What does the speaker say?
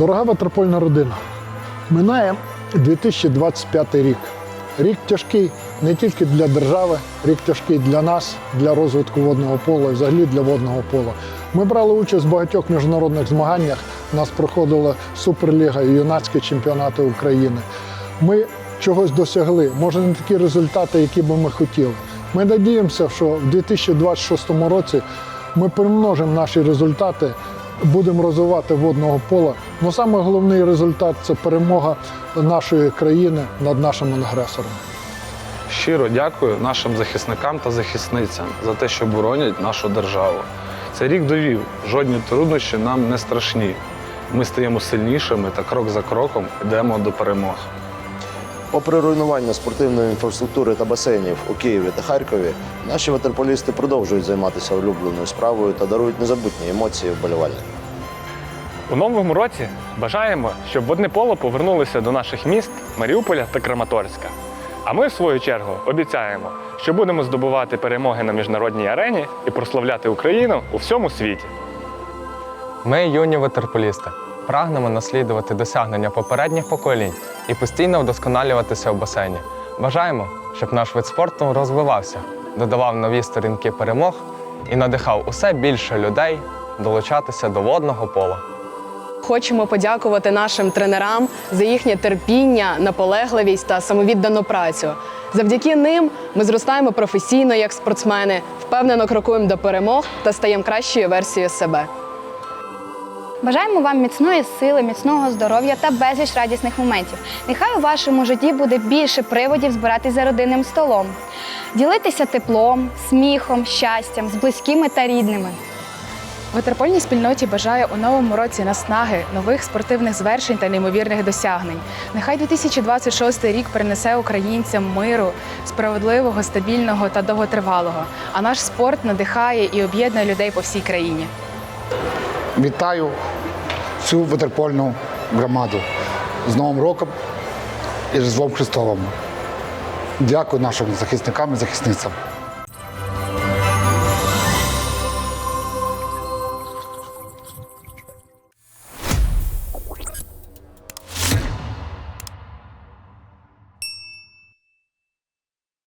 Дорога ватерпольна родина, минає 2025 рік. Рік тяжкий не тільки для держави, рік тяжкий для нас, для розвитку водного пола і взагалі для водного пола. Ми брали участь в багатьох міжнародних змаганнях. У нас проходила Суперліга і юнацькі чемпіонати України. Ми чогось досягли, може не такі результати, які би ми хотіли. Ми надіємося, що в 2026 році ми примножимо наші результати, будемо розвивати водного пола. Ну саме головний результат це перемога нашої країни над нашим агресором. Щиро дякую нашим захисникам та захисницям за те, що боронять нашу державу. Цей рік довів, жодні труднощі нам не страшні. Ми стаємо сильнішими та крок за кроком йдемо до перемог. Попри руйнування спортивної інфраструктури та басейнів у Києві та Харкові, наші ватерполісти продовжують займатися улюбленою справою та дарують незабутні емоції вболівальникам. У новому році бажаємо, щоб водне поло повернулося до наших міст Маріуполя та Краматорська. А ми, в свою чергу, обіцяємо, що будемо здобувати перемоги на міжнародній арені і прославляти Україну у всьому світі. Ми, юні ватерполісти, прагнемо наслідувати досягнення попередніх поколінь і постійно вдосконалюватися в басейні. Бажаємо, щоб наш вид спорту розвивався, додавав нові сторінки перемог і надихав усе більше людей долучатися до водного пола. Хочемо подякувати нашим тренерам за їхнє терпіння, наполегливість та самовіддану працю. Завдяки ним ми зростаємо професійно як спортсмени, впевнено крокуємо до перемог та стаємо кращою версією себе. Бажаємо вам міцної сили, міцного здоров'я та безліч радісних моментів. Нехай у вашому житті буде більше приводів збиратись за родинним столом, ділитися теплом, сміхом, щастям з близькими та рідними. Ватерпольній спільноті бажаю у новому році наснаги, нових спортивних звершень та неймовірних досягнень. Нехай 2026 рік принесе українцям миру, справедливого, стабільного та довготривалого. А наш спорт надихає і об'єднує людей по всій країні. Вітаю всю ватерпольну громаду з Новим роком і Різдвом Христовим. Дякую нашим захисникам і захисницям.